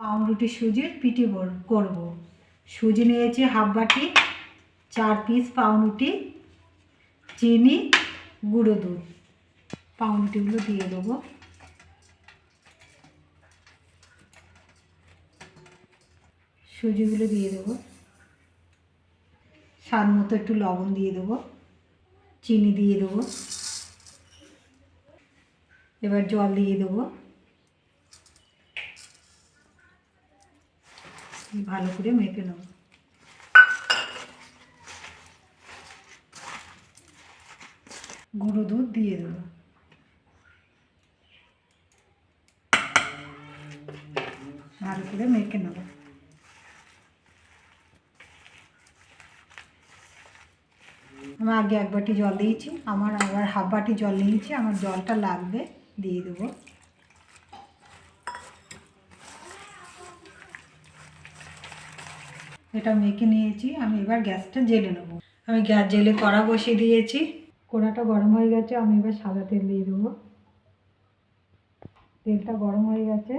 পাউরুটি সুজির পিঠে করব। সুজি নিয়েছি হাফ বাটি, চার পিস পাউরুটি, চিনি, গুঁড়ো দুধ। পাউরুটিগুলো দিয়ে দেবো। সুজিগুলো দিয়ে দেবো। স্বাদ মতো একটু লবণ দিয়ে দেবো। চিনি দিয়ে দেবো। এবার জল দিয়ে দেবো। ভালো করে মেখে নেব। গুঁড়ো দুধ দিয়ে দেবো। ভালো করে মেখে নেব। আমি আগে এক বাটি জল দিয়েছি, আমার আবার হাফ বাটি জল নিয়েছি, আমার জলটা লাগবে, দিয়ে দেবো। এটা মেখে নিয়েছি, আমি এবার গ্যাসটা জেলে নেব। আমি গ্যাস জেলে কড়া বসিয়ে দিয়েছি। কড়াটা গরম হয়ে গেছে, আমি এবার সাদা তেল দিয়ে দেবো। তেলটা গরম হয়ে গেছে।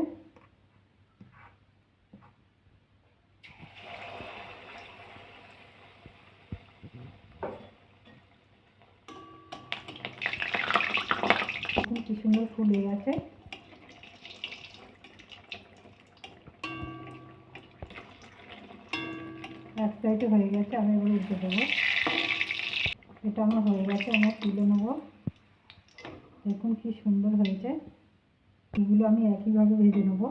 কি সুন্দর ফুলে গেছে। এক সাইডে হয়ে গেছে, আমি এবার উঠে দেবো। এটা আমার হয়ে গেছে আমার তুলে নেব। দেখুন কি সুন্দর হয়েছে। এগুলো আমি একইভাবে ভেজে নেব।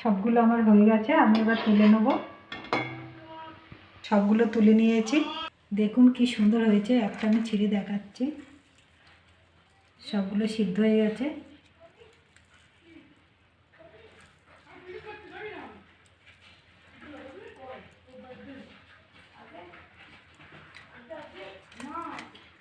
সবগুলো আমার হয়ে গেছে, আমি এবার তুলে নেব। সবগুলো তুলে নিয়েছি। দেখুন কি সুন্দর হয়েছে, একটা আমি ছিঁড়ে দেখাচ্ছি। সবগুলো সিদ্ধ হয়ে গেছে।